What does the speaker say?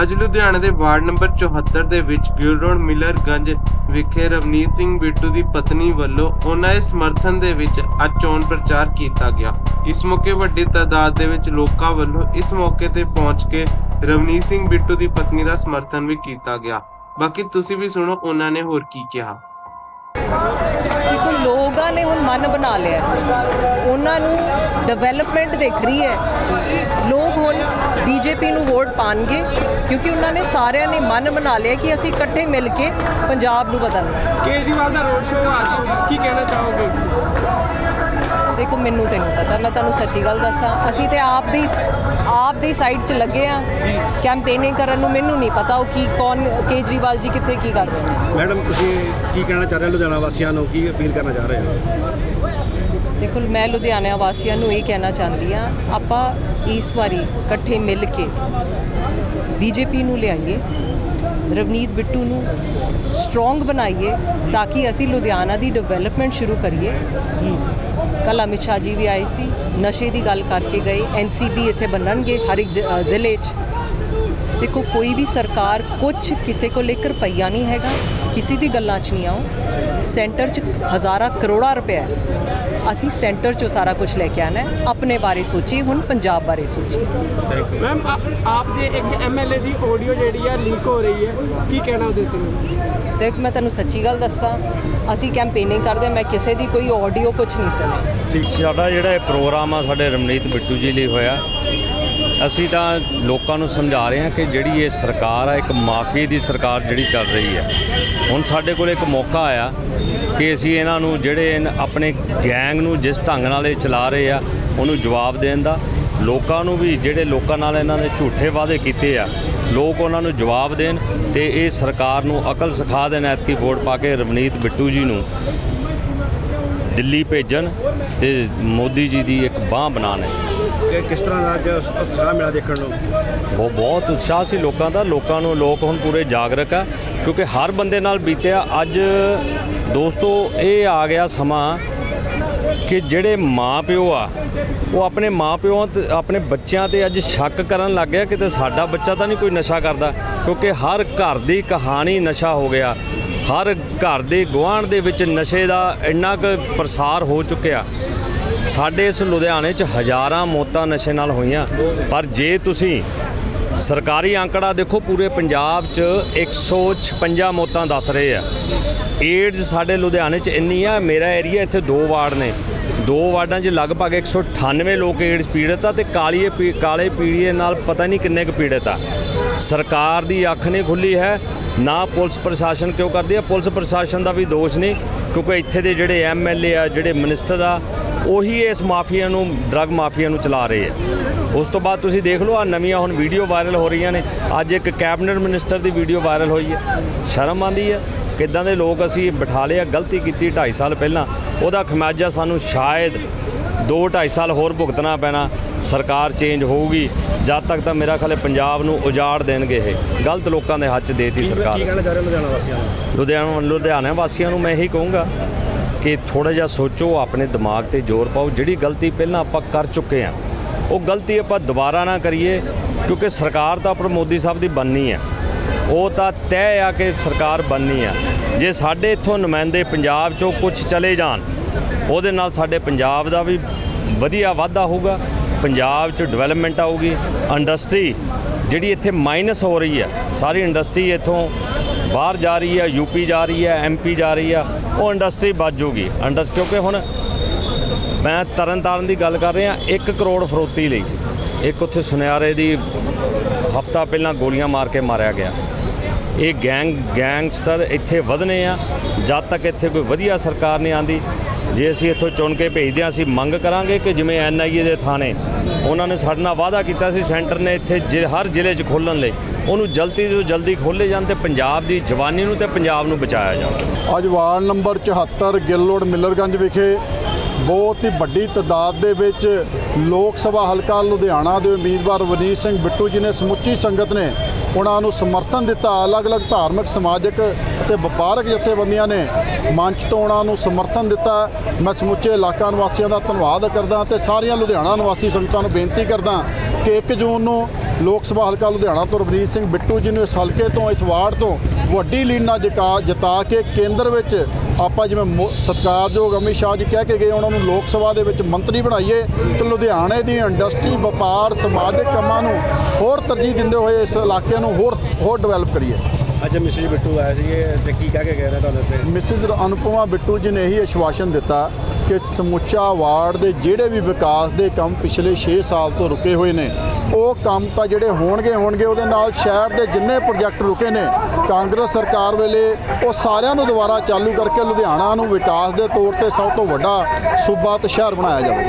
ਅੱਜ ਲੁਧਿਆਣਾ ਦੇ ward number 74 ਦੇ ਵਿੱਚ ਗਿਲ ਰੋਡ ਮਿਲਰਗੰਜ ਵਿਖੇ ਰਵਨੀਤ ਸਿੰਘ ਬਿੱਟੂ ਦੀ ਪਤਨੀ ਵੱਲੋਂ ਉਹਨਾਂ ਦੇ ਸਮਰਥਨ ਦੇ ਵਿੱਚ ਅੱਜ ਚੋਣ ਪ੍ਰਚਾਰ ਕੀਤਾ ਗਿਆ। ਇਸ ਮੌਕੇ ਵੱਡੀ ਤਾਦਾਦ ਦੇ ਵਿੱਚ ਲੋਕਾਂ ਵੱਲੋਂ ਇਸ ਮੌਕੇ ਤੇ ਪਹੁੰਚ ਕੇ ਰਵਨੀਤ ਸਿੰਘ ਬਿੱਟੂ ਦੀ ਪਤਨੀ ਦਾ ਸਮਰਥਨ ਵੀ ਕੀਤਾ ਗਿਆ। ਬਾਕੀ ਤੁਸੀਂ ਵੀ ਸੁਣੋ, ਉਹਨਾਂ ਨੇ ਹੋਰ ਕੀ ਕਿਹਾ। ਦੇਖੋ, ਲੋਕਾਂ ਨੇ ਹੁਣ ਮਨ ਬਣਾ ਲਿਆ। ਉਹਨਾਂ ਨੂੰ ਡਿਵੈਲਪਮੈਂਟ ਦਿਖ ਰਹੀ ਹੈ। ਲੋਕ ਹੁਣ ਬੀਜੇਪੀ ਨੂੰ ਵੋਟ ਪਾਣਗੇ ਕਿਉਂਕਿ ਉਹਨਾਂ ਨੇ ਸਾਰਿਆਂ ਨੇ ਮਨ ਬਣਾ ਲਿਆ ਕਿ ਅਸੀਂ ਇਕੱਠੇ ਮਿਲ ਕੇ ਪੰਜਾਬ ਨੂੰ ਬਦਲਣਾ। ਕੇਜਰੀਵਾਲ ਦਾ ਰੋਡ ਸ਼ੋਅ ਅੱਜ ਕੀ ਕਹਿਣਾ ਚਾਹੋਗੇ? ਦੇਖੋ ਮੈਨੂੰ ਤੇ ਨਹੀਂ ਪਤਾ ਮੈਂ ਤੁਹਾਨੂੰ ਸੱਚੀ ਗੱਲ ਦੱਸਾਂ। ਅਸੀਂ ਤੇ ਆਪ ਦੀ ਆਪ ਦੀ ਸਾਈਡ 'ਚ ਲੱਗੇ ਆ ਕੈਂਪੇਨਿੰਗ ਕਰਨ ਨੂੰ ਮੈਨੂੰ ਨਹੀਂ ਪਤਾ ਉਹ ਕੀ ਕੌਣ ਕੇਜਰੀਵਾਲ ਜੀ ਕਿੱਥੇ ਕੀ ਕਰ ਰਹੇ ਨੇ। ਮੈਡਮ ਤੁਸੀਂ ਕੀ ਕਹਿਣਾ ਚਾਹ ਰਹੇ ਹੋ ਲੁਧਿਆਣਾ ਵਾਸੀਆਂ ਨੂੰ? ਕੀ ਅਪੀਲ ਕਰਨਾ ਚਾਹ ਰਹੇ ਹੋ? ਬਿਲਕੁਲ ਮੈਂ ਲੁਧਿਆਣਾ ਵਾਸੀਆਂ ਨੂੰ ਇਹ ਕਹਿਣਾ ਚਾਹੁੰਦੀ ਆ ਆਪਾਂ ਇਸ ਵਾਰੀ ਇਕੱਠੇ ਮਿਲ ਕੇ ਬੀਜੇਪੀ ਨੂੰ ਲਿਆਈਏ, ਰਵਨੀਤ ਬਿੱਟੂ ਨੂੰ ਸਟਰੋਂਗ ਬਣਾਈਏ ਤਾਂ ਕਿ ਅਸੀਂ ਲੁਧਿਆਣਾ ਦੀ ਡਿਵੈਲਪਮੈਂਟ ਸ਼ੁਰੂ ਕਰੀਏ। ਕੱਲ੍ਹ ਅਮਿਤ ਸ਼ਾਹ ਜੀ ਵੀ ਆਏ ਸੀ, ਨਸ਼ੇ ਦੀ ਗੱਲ ਕਰਕੇ ਗਏ ਐਨਸੀਬੀ ਇੱਥੇ ਬਣਨਗੇ ਹਰ ਇੱਕ ਜ- ਜ਼ਿਲ੍ਹੇ 'ਚ। ਦੇਖੋ, ਕੋਈ ਵੀ ਸਰਕਾਰ ਕੁਝ ਕਿਸੇ ਕੋਲ ਇੱਕ ਰੁਪਈਆ ਨਹੀਂ ਹੈਗਾ, ਕਿਸੇ ਦੀ ਗੱਲਾਂ 'ਚ ਨਹੀਂ ਆਓ। ਸੈਂਟਰ 'ਚ ਹਜ਼ਾਰਾਂ ਕਰੋੜਾਂ ਰੁਪਏ ਅਸੀਂ ਸੈਂਟਰ 'ਚੋਂ ਸਾਰਾ ਕੁਝ ਲੈ ਕੇ ਆਣਾ ਹੈ। ਆਪਣੇ ਬਾਰੇ ਸੋਚੀਏ ਹੁਣ ਪੰਜਾਬ ਬਾਰੇ ਸੋਚੀਏ ਮੈਮ ਆਪ ਦੇ ਇੱਕ ਐਮਐਲਏ ਦੀ ਆਡੀਓ ਜਿਹੜੀ ਆ ਲੀਕ ਹੋ ਰਹੀ ਹੈ ਕੀ ਕਹਿਣਾ ਉਹਦੇ ਤੇ? ਤੇ ਮੈਂ ਤੁਹਾਨੂੰ ਸੱਚੀ ਗੱਲ ਦੱਸਾਂ ਅਸੀਂ ਕੈਂਪੇਨਿੰਗ ਕਰਦੇ ਮੈਂ ਕਿਸੇ ਦੀ ਕੋਈ ਆਡੀਓ ਕੁਝ ਨਹੀਂ ਸੁਣੀ ਸਾਡਾ ਜਿਹੜਾ ਇਹ ਪ੍ਰੋਗਰਾਮ ਆ ਸਾਡੇ ਰਮਨੀਤ ਬਿੱਟੂ ਜੀ ਲਈ ਹੋਇਆ। ਅਸੀਂ ਤਾਂ ਲੋਕਾਂ ਨੂੰ ਸਮਝਾ ਰਹੇ ਹਾਂ ਕਿ ਜਿਹੜੀ ਇਹ ਸਰਕਾਰ ਆ, ਇੱਕ ਮਾਫੀਏ ਦੀ ਸਰਕਾਰ ਜਿਹੜੀ ਚੱਲ ਰਹੀ ਹੈ ਹੁਣ ਸਾਡੇ ਕੋਲ ਇੱਕ ਮੌਕਾ ਆਇਆ ਕਿ ਅਸੀਂ ਇਹਨਾਂ ਨੂੰ, ਜਿਹੜੇ ਆਪਣੇ ਗੈਂਗ ਨੂੰ ਜਿਸ ਢੰਗ ਨਾਲ ਇਹ ਚਲਾ ਰਹੇ ਆ, ਉਹਨੂੰ ਜਵਾਬ ਦੇਣ ਦਾ। ਲੋਕਾਂ ਨੂੰ ਵੀ, ਜਿਹੜੇ ਲੋਕਾਂ ਨਾਲ ਇਹਨਾਂ ਨੇ ਝੂਠੇ ਵਾਅਦੇ ਕੀਤੇ ਆ, ਲੋਕ ਉਹਨਾਂ ਨੂੰ ਜਵਾਬ ਦੇਣ ਤੇ ਇਹ ਸਰਕਾਰ ਨੂੰ ਅਕਲ ਸਿਖਾ ਦੇਣ, ਐਤਕੀ ਵੋਟ ਪਾ ਕੇ ਰਵਨੀਤ ਬਿੱਟੂ ਜੀ ਨੂੰ ਦਿੱਲੀ ਭੇਜਣ ਤੇ ਮੋਦੀ ਜੀ ਦੀ ਇੱਕ ਬਾਹ ਬਣਾਉਣ। ਕਿ ਕਿਸ ਤਰ੍ਹਾਂ ਦਾ ਅੱਜ ਉਤਸ਼ਾਹ ਮਿਲਿਆ ਦੇਖਣ ਨੂੰ? ਉਹ ਬਹੁਤ ਉਤਸ਼ਾਹ ਸੀ ਲੋਕਾਂ ਦਾ। ਲੋਕਾਂ ਨੂੰ ਲੋਕ ਹੁਣ ਪੂਰੇ ਜਾਗਰਕ ਆ, ਕਿਉਂਕਿ ਹਰ ਬੰਦੇ ਨਾਲ ਬੀਤਿਆ। ਅੱਜ ਦੋਸਤੋ, ਇਹ ਆ ਗਿਆ ਸਮਾਂ ਕਿ ਜਿਹੜੇ ਮਾਪਿਓ ਆ, ਉਹ ਆਪਣੇ ਮਾਪਿਓ ਤੇ ਆਪਣੇ ਬੱਚਿਆਂ ਤੇ ਅੱਜ ਸ਼ੱਕ ਕਰਨ ਲੱਗ ਗਿਆ। ਕਿਤੇ ਸਾਡਾ ਬੱਚਾ ਤਾਂ ਨਹੀਂ ਕੋਈ ਨਸ਼ਾ ਕਰਦਾ, ਕਿਉਂਕਿ ਹਰ ਘਰ ਦੀ ਕਹਾਣੀ ਨਸ਼ਾ ਹੋ ਗਿਆ। ਹਰ ਘਰ ਦੇ ਗੁਆਂਢ ਦੇ ਵਿੱਚ ਨਸ਼ੇ ਦਾ ਇੰਨਾ ਕੁ ਪ੍ਰਸਾਰ ਹੋ ਚੁੱਕਿਆ। ਸਾਡੇ ਇਸ ਲੁਧਿਆਣੇ 'ਚ ਹਜ਼ਾਰਾਂ ਮੌਤਾਂ ਨਸ਼ੇ ਨਾਲ ਹੋਈਆਂ। ਪਰ ਜੇ ਤੁਸੀਂ ਸਰਕਾਰੀ ਅੰਕੜਾ ਦੇਖੋ, ਪੂਰੇ ਪੰਜਾਬ 'ਚ 156 ਮੌਤਾਂ ਦੱਸ ਰਹੇ ਆ। ਏਡਜ਼ ਸਾਡੇ ਲੁਧਿਆਣੇ 'ਚ ਇੰਨੀ ਆ, ਮੇਰਾ ਏਰੀਆ ਇੱਥੇ ਦੋ ਵਾਰਡ ਨੇ। ਦੋ ਵਾਰਡਾਂ 'ਚ ਲਗਭਗ 198 ਲੋਕ ਏਡਜ਼ ਪੀੜਤ ਆ ਤੇ ਕਾਲੀਏ ਪੀ- ਕਾਲੇ ਪੀੜੀਏ ਨਾਲ ਪਤਾ ਨਹੀਂ ਕਿੰਨੇ ਕੁ ਪੀੜਤ ਆ। ਸਰਕਾਰ ਦੀ ਅੱਖ ਨਹੀਂ ਖੁੱਲੀ ਹੈ, ਨਾ ਪੁਲਿਸ ਪ੍ਰਸ਼ਾਸਨ ਕਿਉਂ ਕਰਦੀ ਹੈ ਪੁਲਿਸ ਪ੍ਰਸ਼ਾਸਨ ਦਾ ਵੀ ਦੋਸ਼ ਨਹੀਂ, ਕਿਉਂਕਿ ਇੱਥੇ ਦੇ ਜਿਹੜੇ ਐਮਐਲਏ ਆ, ਜਿਹੜੇ ਮਿਨਿਸਟਰ ਆ ਉਹੀ ਇਸ ਮਾਫੀਆ ਨੂੰ ਡਰੱਗ ਮਾਫੀਆ ਨੂੰ ਚਲਾ ਰਹੇ ਆ ਉਸ ਤੋਂ ਬਾਅਦ ਤੁਸੀਂ ਦੇਖ ਲਓ ਆ ਨਵੀਆਂ ਹੁਣ ਵੀਡੀਓ ਵਾਇਰਲ ਹੋ ਰਹੀਆਂ ਨੇ। ਅੱਜ ਇੱਕ ਕੈਬਨਿਟ ਮਿਨਿਸਟਰ ਦੀ ਵੀਡੀਓ ਵਾਇਰਲ ਹੋਈ ਹੈ। ਸ਼ਰਮ ਆਂਦੀ ਹੈ ਕਿੱਦਾਂ ਦੇ ਲੋਕ ਅਸੀਂ ਬਿਠਾ ਲਿਆ ਗਲਤੀ ਕੀਤੀ 2.5 ਸਾਲ ਪਹਿਲਾਂ। ਉਹਦਾ ਖਮਿਆਜਾ ਸਾਨੂੰ ਸ਼ਾਇਦ 2-2.5 ਸਾਲ ਹੋਰ ਭੁਗਤਣਾ ਪੈਣਾ। ਸਰਕਾਰ ਚੇਂਜ ਹੋਊਗੀ। ਜਦ ਤੱਕ ਤਾਂ ਮੇਰਾ ਖਿਆਲ ਪੰਜਾਬ ਨੂੰ ਉਜਾੜ ਦੇਣਗੇ ਇਹ। ਗਲਤ ਲੋਕਾਂ ਦੇ ਹੱਥ ਦੇਤੀ ਸਰਕਾਰ ਲੁਧਿਆਣਾ ਲੁਧਿਆਣਾ ਵਾਸੀਆਂ ਨੂੰ ਮੈਂ ਇਹੀ ਕਹੂੰਗਾ ਕਿ ਥੋੜਾ ਜਿਹਾ ਸੋਚੋ, ਆਪਣੇ ਦਿਮਾਗ ਤੇ ਜ਼ੋਰ ਪਾਓ। ਜਿਹੜੀ ਗਲਤੀ ਪਹਿਲਾਂ ਆਪਾਂ ਕਰ ਚੁੱਕੇ ਆ ਉਹ ਗਲਤੀ ਆਪਾਂ ਦੁਬਾਰਾ ਨਾ ਕਰੀਏ, ਕਿਉਂਕਿ ਸਰਕਾਰ ਤਾਂ ਆਪਰ ਮੋਦੀ ਸਾਹਿਬ ਦੀ ਬਣਨੀ ਹੈ। ਉਹ ਤਾਂ ਤੈਅ ਆ ਕਿ ਸਰਕਾਰ ਬਣਨੀ ਆ ਜੇ ਸਾਡੇ ਇੱਥੋਂ ਨੁਮਾਇੰਦੇ ਪੰਜਾਬ ਚੋਂ ਕੁਝ ਚਲੇ ਜਾਣ, ਉਹਦੇ ਨਾਲ ਸਾਡੇ ਪੰਜਾਬ ਦਾ ਵੀ ਵਧੀਆ ਵਾਧਾ ਹੋਊਗਾ। ਪੰਜਾਬ 'ਚ ਡਿਵੈਲਪਮੈਂਟ ਆਊਗੀ। ਇੰਡਸਟਰੀ ਜਿਹੜੀ ਇੱਥੇ ਮਾਈਨਸ ਹੋ ਰਹੀ ਹੈ, ਸਾਰੀ ਇੰਡਸਟਰੀ ਇੱਥੋਂ ਬਾਹਰ ਜਾ ਰਹੀ ਹੈ ਯੂਪੀ ਜਾ ਰਹੀ ਹੈ ਐਮਪੀ ਜਾ ਰਹੀ ਆ ਉਹ ਇੰਡਸਟਰੀ ਵੱਧ ਜੂਗੀ। ਇੰਡਸ, ਕਿਉਂਕਿ ਹੁਣ ਮੈਂ ਤਰਨਤਾਰਨ ਦੀ ਗੱਲ ਕਰ ਰਿਹਾ 1 ਕਰੋੜ ਫਰੋਤੀ ਲਈ। ਇੱਕ ਉੱਥੇ ਸੁਨਿਆਰੇ ਦੀ ਹਫਤਾ ਪਹਿਲਾਂ ਗੋਲੀਆਂ ਮਾਰ ਕੇ ਮਾਰਿਆ ਗਿਆ। ਇਹ ਗੈਂਗ, ਗੈਂਗਸਟਰ ਇੱਥੇ ਵਧਨੇ ਆ, ਜਦ ਤੱਕ ਇੱਥੇ ਕੋਈ ਵਧੀਆ ਸਰਕਾਰ ਨਹੀਂ ਆਂਦੀ ਜੇ ਅਸੀਂ ਇੱਥੋਂ ਚੁਣ ਕੇ ਭੇਜਦੇ ਹਾਂ, ਅਸੀਂ ਮੰਗ ਕਰਾਂਗੇ ਕਿ ਜਿਵੇਂ ਐਨਆਈਏ ਦੇ ਥਾਣੇ ਉਹਨਾਂ ਨੇ ਸਾਡੇ ਨਾਲ ਵਾਅਦਾ ਕੀਤਾ ਸੀ, ਸੈਂਟਰ ਨੇ ਇੱਥੇ ਜ਼ਿ- ਹਰ ਜ਼ਿਲ੍ਹੇ 'ਚ ਖੋਲ੍ਹਣ ਲਈ। ਉਹਨੂੰ ਜਲਦੀ ਤੋਂ ਜਲਦੀ ਖੋਲ੍ਹੇ ਜਾਣ ਤੇ ਪੰਜਾਬ ਦੀ ਜਵਾਨੀ ਨੂੰ ਤੇ ਪੰਜਾਬ ਨੂੰ ਬਚਾਇਆ ਜਾਵੇ। ਅੱਜ ਵਾਰਡ ਨੰਬਰ 74 ਗਿੱਲੋੜ ਮਿਲਰਗੰਜ ਵਿਖੇ ਬਹੁਤ ਹੀ ਵੱਡੀ ਤਾਦਾਦ ਦੇ ਵਿੱਚ ਲੋਕ ਸਭਾ ਹਲਕਾ ਲੁਧਿਆਣਾ ਦੇ ਉਮੀਦਵਾਰ ਵਨੀਤ ਸਿੰਘ ਬਿੱਟੂ ਜੀ ਨੇ ਸਮੁੱਚੀ ਸੰਗਤ ਨੇ ਉਹਨਾਂ ਨੂੰ ਸਮਰਥਨ ਦਿੱਤਾ। ਅਲੱਗ-ਅਲੱਗ ਧਾਰਮਿਕ, ਸਮਾਜਿਕ ਅਤੇ ਵਪਾਰਕ ਜਥੇਬੰਦੀਆਂ ਨੇ ਮੰਚ ਤੋਂ ਉਹਨਾਂ ਨੂੰ ਸਮਰਥਨ ਦਿੱਤਾ। ਮੈਂ ਸਮੁੱਚੇ ਇਲਾਕਾ ਨਿਵਾਸੀਆਂ ਦਾ ਧੰਨਵਾਦ ਕਰਦਾ ਤੇ ਸਾਰੀਆਂ ਲੁਧਿਆਣਾ ਨਿਵਾਸੀ ਸੰਗਤਾਂ ਨੂੰ ਬੇਨਤੀ ਕਰਦਾ ਕਿ 1 ਜੂਨ ਨੂੰ ਲੋਕ ਸਭਾ ਹਲਕਾ ਲੁਧਿਆਣਾ ਤੋਂ ਰਵਨੀਤ ਸਿੰਘ ਬਿੱਟੂ ਜੀ ਨੂੰ ਇਸ ਹਲਕੇ ਤੋਂ, ਇਸ ਵਾਰਡ ਤੋਂ ਵੱਡੀ ਲੀਡ ਨਾਲ ਜਿਤਾ ਜਿਤਾ ਕੇ ਕੇਂਦਰ ਵਿੱਚ ਆਪਾਂ ਜਿਵੇਂ ਮੋ- ਸਤਿਕਾਰਯੋਗ ਅਮਿਤ ਸ਼ਾਹ ਜੀ ਕਹਿ ਕੇ ਗਏ, ਉਹਨਾਂ ਨੂੰ ਲੋਕ ਸਭਾ ਦੇ ਵਿੱਚ ਮੰਤਰੀ ਬਣਾਈਏ ਤੇ ਲੁਧਿਆਣੇ ਦੀ ਇੰਡਸਟਰੀ, ਵਪਾਰ, ਸਮਾਜਿਕ ਕੰਮਾਂ ਨੂੰ ਹੋਰ ਤਰਜੀਹ ਦਿੰਦੇ ਹੋਏ ਇਸ ਇਲਾਕੇ ਨੂੰ ਹੋਰ ਹੋਰ ਡਿਵੈਲਪ ਕਰੀਏ। ਅੱਜ ਮਿਸਿਸ ਬਿੱਟੂ ਆਏ ਸੀਗੇ ਤੇ ਕੀ ਕਹਿ ਕੇ ਗਏ ਨੇ ਤੁਹਾਨੂੰ ਤੇ ਮਿਸਿਸ ਅਨੁਪਮਾ ਬਿੱਟੂ ਜੀ ਨੇ ਇਹੀ ਆਸ਼ਵਾਸਨ ਦਿੱਤਾ ਕਿ ਸਮੁੱਚਾ ਵਾਰਡ ਦੇ ਜਿਹੜੇ ਵੀ ਵਿਕਾਸ ਦੇ ਕੰਮ ਪਿਛਲੇ 6 ਸਾਲ ਤੋਂ ਰੁਕੇ ਹੋਏ ਨੇ, ਉਹ ਕੰਮ ਤਾਂ ਜਿਹੜੇ ਹੋਣਗੇ ਹੋਣਗੇ, ਉਹਦੇ ਨਾਲ ਸ਼ਹਿਰ ਦੇ ਜਿੰਨੇ ਪ੍ਰੋਜੈਕਟ ਰੁਕੇ ਨੇ, ਕਾਂਗਰਸ ਸਰਕਾਰ ਵੇਲੇ ਉਹ ਸਾਰਿਆਂ ਨੂੰ ਦੁਬਾਰਾ ਚਾਲੂ ਕਰਕੇ ਲੁਧਿਆਣਾ ਨੂੰ ਵਿਕਾਸ ਦੇ ਤੌਰ ਤੇ ਸਭ ਤੋਂ ਵੱਡਾ ਸੂਬਾ ਤੇ ਸ਼ਹਿਰ ਬਣਾਇਆ ਜਾਵੇ